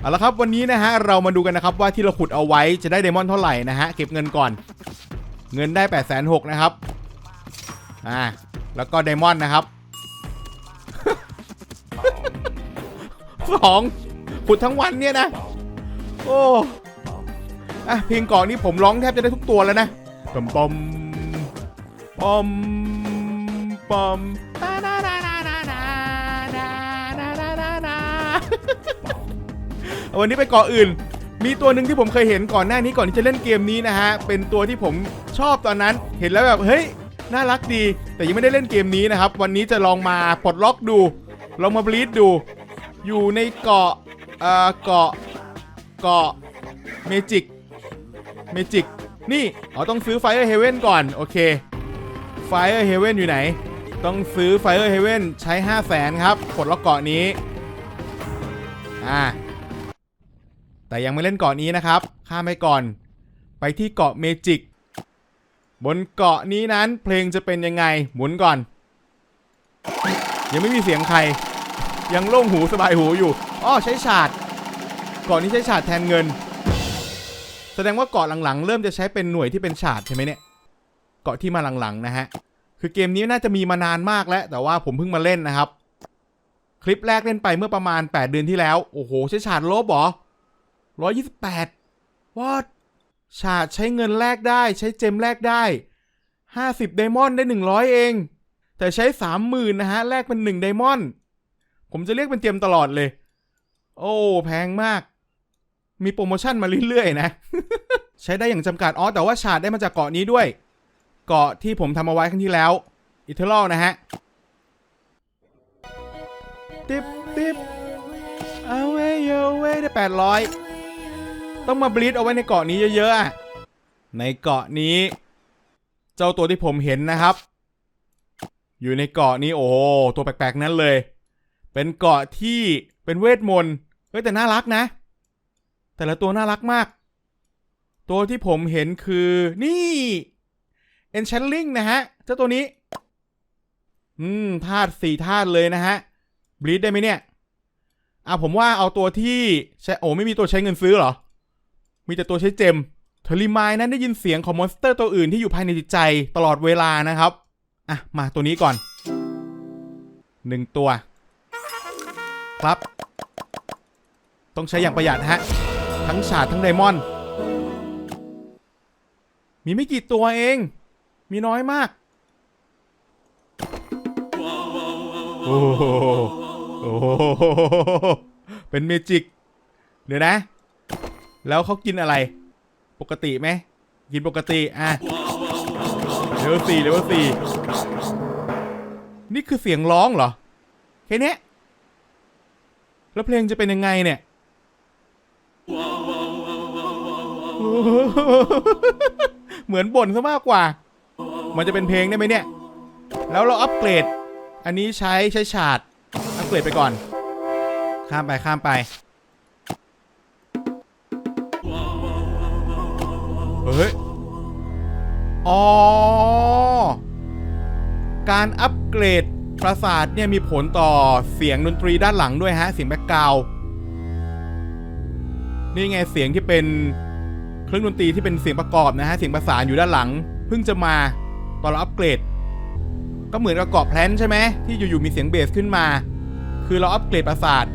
เอาละครับวันนี้นะฮะเรามาดูกันนะครับว่าที่เราขุดเอาไว้จะได้ไดมอนเท่าไหร่นะฮะเก็บเงินก่อน เงินได้8ปดแสนหกนะครับอ่าแล้วก็ไดมอนนะครับสองขุดทั้งวันเนี่ยนะ โอ้อะเพลงเก่อนนี่ผมร้องแทบจะได้ทุกตัวแล้วนะปอมปอมปอมปอมตาดาดาดาดาดาดาดาดาดาดา วันนี้ไปเกาะอื่น มีตัวหนึ่งที่ผมเคยเห็นก่อนหน้านี้ก่อนที่จะเล่นเกมนี้นะฮะ เป็นตัวที่ผมชอบตอนนั้น เห็นแล้วแบบเฮ้ยน่ารักดี แต่ยังไม่ได้เล่นเกมนี้นะครับ วันนี้จะลองมาปลดล็อกดู ลองมาบลีดดู อยู่ในเกาะเอ่อเกาะเกาะเมจิกเมจิกนี่อ๋อต้องซื้อ Fire Heaven ก่อนโอเค Fire Heaven อยู่ไหน ต้องซื้อ Fire Heaven ใช้ 5 0 0แสนครับปลดล็อกเกาะนี้อ่า แต่ยังไม่เล่นเกาะนี้นะครับ ข้ามไปก่อน ไปที่เกาะเมจิก บนเกาะนี้นั้นเพลงจะเป็นยังไง หมุนก่อน ยังไม่มีเสียงใคร ยังโล่งหูสบายหูอยู่อ้อใช้ฉาดเกาะนี้ใช้ฉาดแทนเงิน แสดงว่าเกาะหลังๆ เริ่มจะใช้เป็นหน่วยที่เป็นฉาดใช่ไหมเนี่ย เกาะที่มาหลังๆนะฮะ คือเกมนี้น่าจะมีมานานมากแล้ว แต่ว่าผมเพิ่งมาเล่นนะครับ คลิปแรกเล่นไปเมื่อประมาณ 8 เดือนที่แล้ว โอ้โห ใช้ฉาดลบหรอ ร้อยยี่สิบแปดวอดฉาดใช้เงินแลกได้ใช้เจมแลกได้ห้าสิบไดมอนด์ได้หนึ่งร้อยเอง แต่ใช้สามหมื่นนะฮะ แลกเป็นหนึ่งไดมอนด์ผมจะเรียกเป็นเจมตลอดเลย โอ้ แพงมาก มีโปรโมชั่นมาเรื่อยๆนะ ใช้ได้อย่างจำกัดอ๋อแต่ว่าฉาดได้มาจากเกาะนี้ด้วย เกาะที่ผมทำเอาไว้ครั้งที่แล้วอิเทอร์ลนะฮะติ๊บติ๊บเอาเว้ยเอาเว้ได้แปดร้อย ต้องมาบลีดเอาไว้ในเกาะนี้เยอะๆ ในเกาะนี้ เจ้าตัวที่ผมเห็นนะครับ อยู่ในเกาะนี้โอ้ตัวแปลกๆนั้นเลย เป็นเกาะที่เป็นเวทมนต์เฮ้ยแต่น่ารักนะ แต่ละตัวน่ารักมาก ตัวที่ผมเห็นคือนี่ e n c h a n t i n g นะฮะ เจ้าตัวนี้ อืมธาตุสี่ธาตุเลยนะฮะบลีดได้ไหมเนี่ยอะผมว่าเอาตัวที่ใช้โอ้ไม่มีตัวใช้เงินซื้อเหรอ มีแต่ตัวใช้เจมเทอริมายนั้นได้ยินเสียงของมอนสเตอร์ตัวอื่นที่อยู่ภายในจิตใจตลอดเวลานะครับ อะ มาตัวนี้ก่อนหนึ่งตัว ครับ ต้องใช้อย่างประหยัดฮะ ทั้งฉาดทั้งไดมอนด์มีไม่กี่ตัวเอง มีน้อยมาก โอ้โหโอ้โหเป็นเมจิก เดี๋ยวนะ แล้วเขากินอะไร ปกติไหมกินปกติอะเลเวลสี่เลเวลสี่นี่คือเสียงร้องเหรอแค่นี้แล้วเพลงจะเป็นยังไงเนี่ยเหมือนบ่นซะมากกว่า มันจะเป็นเพลงได้ไหมเนี่ย แล้วเราอัปเกรด อันนี้ใช้ใช้ฉาด อัปเกรดไปก่อน ข้ามไปข้ามไป ฮ้ย อ๋อ การอัปเกรดปราสาทเนี่ยมีผลต่อเสียงดนตรีด้านหลังด้วยฮะ เสียงแบ็กกราวด์นี่ไงเสียงที่เป็นเครื่องดนตรีที่เป็นเสียงประกอบนะฮะ เสียงประสานอยู่ด้านหลัง เพิ่งจะมาตอนเราอัปเกรด ก็เหมือนกับเกาะแพลนใช่ไหมที่อยู่ๆมีเสียงเบสขึ้นมา คือเราอัปเกรดปราสาท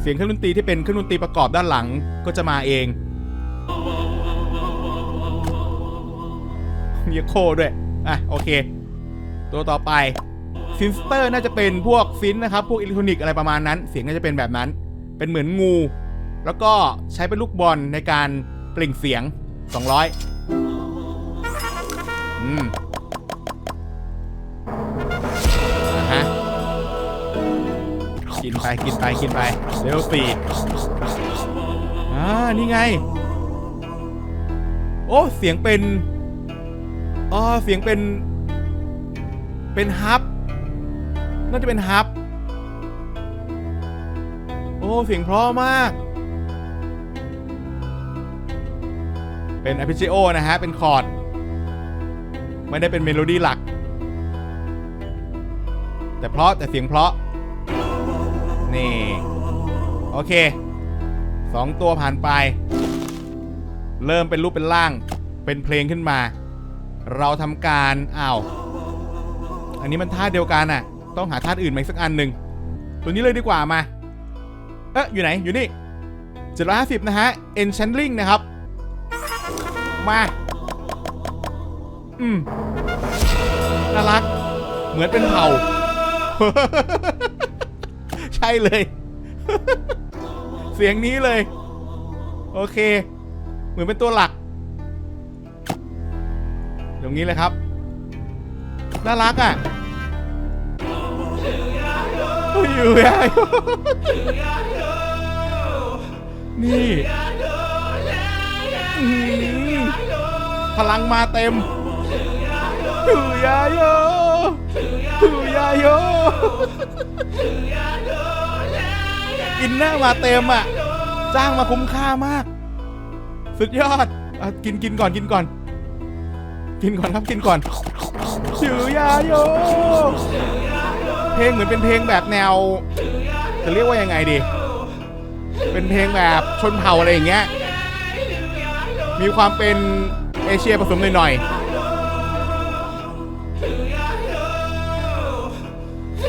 เสียงเครื่องดนตรีที่เป็นเครื่องดนตรีประกอบด้านหลังก็จะมาเอง มีโคด้วย อะ โอเค ตัวต่อไปซินสเตอร์น่าจะเป็นพวกซินนะครับ พวกอิเล็กทรอนิกส์อะไรประมาณนั้น เสียงน่าจะเป็นแบบนั้น เป็นเหมือนงู แล้วก็ใช้เป็นลูกบอลในการเปล่งเสียง 200 อืมอะฮะกินไปกินไปกินไปเลเวลสี่อ่า นี่ไง โอ้ เสียงเป็น อ๋อเสียงเป็น เป็นฮับ น่าจะเป็นฮับ โอ้เสียงเพราะมาก เป็น arpeggio นะฮะ เป็นคอร์ด ไม่ได้เป็นเมโลดี้หลัก แต่เพราะแต่เสียงเพราะ นี่ โอเคสองตัวผ่านไป เริ่มเป็นรูปเป็นร่าง เป็นเพลงขึ้นมา เราทำการอ้าวอันนี้มันท่าเดียวกันน่ะ ต้องหาท่าอื่นมาอีกสักอันหนึ่งตัวนี้เลยดีกว่ามาเอ๊ะอยู่ไหนอยู่นี่750 นะฮะ Enchanting นะครับ มา อืมน่ารัก เหมือนเป็นเผ่า ใช่เลย เสียงนี้เลย โอเค เหมือนเป็นตัวหลัก ตรงนี้เลยครับ น่ารักอะอยู่ยายนี่ พลังมาเต็มอยู่ยายโยอยู่ยายโยอินเนอร์มาเต็มอะ จ้างมาคุ้มค่ามาก สุดยอดอกินกินก่อนกินก่อน กินก่อนครับกินก่อนชื่อยาโยเพลงเหมือนเป็นเพลงแบบแนว จะเรียกว่ายังไงดี เป็นเพลงแบบชนเผ่าอะไรอย่างเงี้ย มีความเป็นเอเชียผสมหน่อยๆ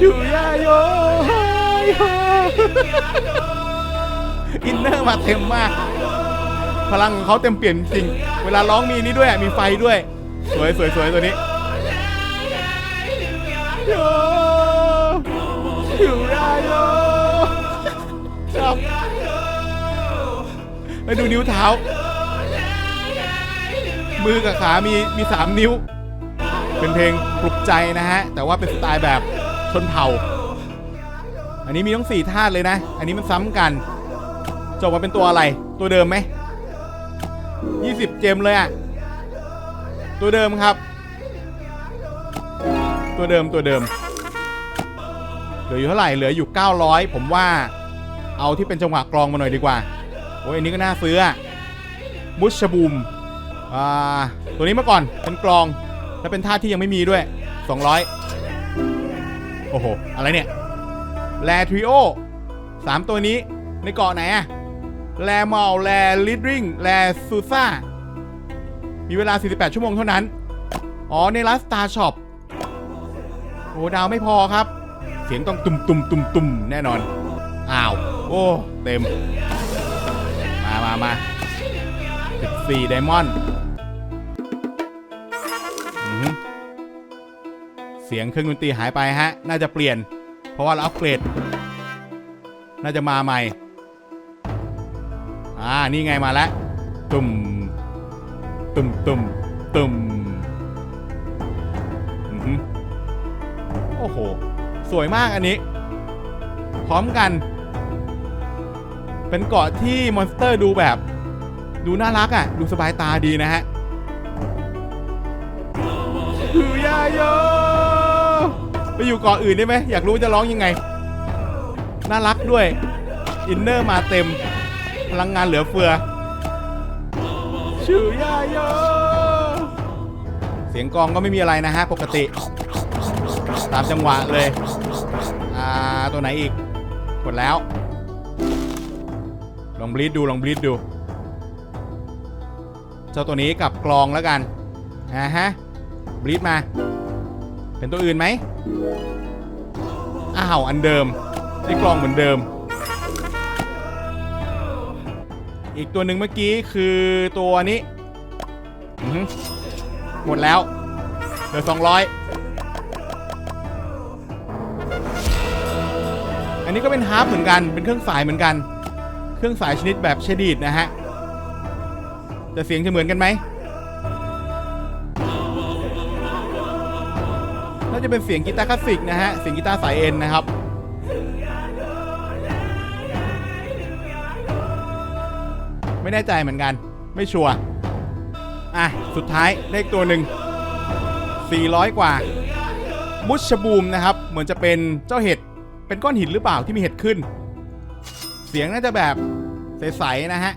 ชื่อยาโยอินเนอร์มาเต็มมาก พลังของเขาเต็มเปลี่ยนจริง เวลาร้องมีนี้ด้วยมีไฟด้วย สวยสวยสวยตัวนี้อยู่ได้โยชอบไปดูนิ้วเท้า มือกับขามีมีสามนิ้ว เป็นเพลงปลุกใจนะฮะ แต่ว่าเป็นสไตล์แบบชนเผ่า อันนี้มีทั้งสี่ธาตุเลยนะ อันนี้มันซ้ำกันจะออกมาเป็นตัวอะไร ตัวเดิมไหม20เจมเลยอะ ตัวเดิมครับ ตัวเดิมตัวเดิม เหลืออยู่เท่าไหร่เหลืออยู่ 900 ผมว่า เอาที่เป็นจังหวะกลองมาหน่อยดีกว่าโอ้ยอันนี้ก็น่าซื้อมุชบูมอ่าตัวนี้เมื่อก่อนเป็นกลองและเป็นท่าที่ยังไม่มีด้วย 200 โอ้โห อะไรเนี่ยแลทริโอสามตัวนี้ในเกาะไหนอะแลมอลแลลิดริงแลซูซ่า มีเวลา 48 ชั่วโมงเท่านั้น อ๋อ ในร้านสตาร์ช็อปโอ้ดาวไม่พอครับ เสียงต้องตุ่มตุ่มตุ่มตุ่มแน่นอน อ้าว โอ้ เต็ม มามามา14ไดมอนด์เสียงเครื่องดนตรีหายไปฮะ น่าจะเปลี่ยน เพราะว่าเราอัปเกรด น่าจะมาใหม่ อ่า นี่ไงมาแล้วตุ่ม ตุ่มตุ่มตุ่มอือหือโอ้โห สวยมากอันนี้ พร้อมกัน เป็นเกาะที่มอนสเตอร์ดูแบบ ดูน่ารักอะ ดูสบายตาดีนะฮะคือยาโยไปอยู่เกาะอื่นได้ไหม อยากรู้จะร้องยังไง น่ารักด้วย อินเนอร์มาเต็ม พลังงานเหลือเฟือ ชื่อยาโยเสียงกลองก็ไม่มีอะไรนะฮะ ปกติ ตามจังหวะเลย อ่า ตัวไหนอีกกดแล้ว ลองบลีดดู ลองบลีดดู เจ้าตัวนี้กับกลองแล้วกันอ่าฮะบลีดมา เป็นตัวอื่นไหมอ้าว อันเดิมที่กลองเหมือนเดิม อีกตัวหนึ่งเมื่อกี้คือตัวนี้อือหือหมดแล้ว เหลือ200อันนี้ก็เป็นฮาร์ปเหมือนกัน เป็นเครื่องสายเหมือนกัน เครื่องสายชนิดแบบเชดีดนะฮะ จะเสียงจะเหมือนกันไหม น่าจะเป็นเสียงกีตาร์คลาสสิกนะฮะ เสียงกีตาร์สายเอ็นนะครับ ไม่แน่ใจเหมือนกัน ไม่ชัวร์อะ สุดท้ายเลขตัวหนึ่ง400 กว่า มุชบูมนะครับ เหมือนจะเป็นเจ้าเห็ด เป็นก้อนหินหรือเปล่าที่มีเห็ดขึ้น เสียงน่าจะแบบใสๆนะฮะ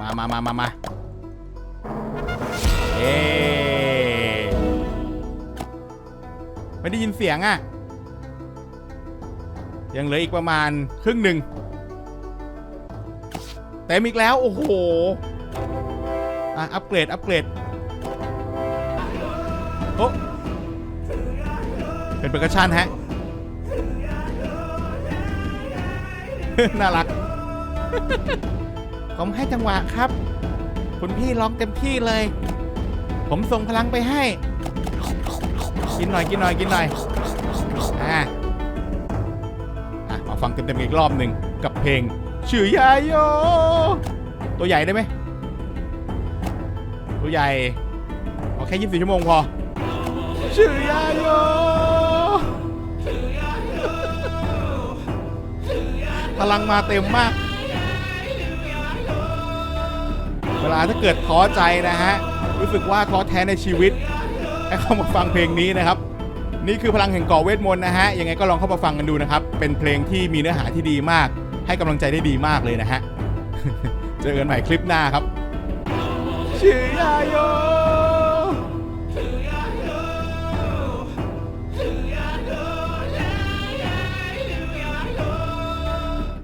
มามามามามาเอไม่ได้ยินเสียงอะ่ะ ยังเหลืออีกประมาณครึ่งหนึ่ง ต็มอีกแล้ว โอ้โห อะ อัปเกรด อัปเกรดโอ้เป็นเปอร์คัชชันฮะ น่ารัก ผมให้จังหวะครับ คุณพี่ร้องเต็มที่เลย ผมส่งพลังไปให้ กินหน่อย กินหน่อย กินหน่อย อะอะ มาฟังเต็มๆอีกรอบหนึ่งกับเพลง ชื่อยาโยตัวใหญ่ได้ไหมตัวใหญ่เอาแค่ 24 ชั่วโมงพอชื่อยาโยพลังมาเต็มมาก เวลาถ้าเกิดท้อใจนะฮะ รู้สึกว่าท้อแท้ในชีวิต ให้เข้ามาฟังเพลงนี้นะครับ นี่คือพลังแห่งก่อเวทมนต์นะฮะ ยังไงก็ลองเข้ามาฟังกันดูนะครับ เป็นเพลงที่มีเนื้อหาที่ดีมาก ให้กำลังใจได้ดีมากเลยนะฮะ เจอกันใหม่คลิปหน้าครับชื่อยาโย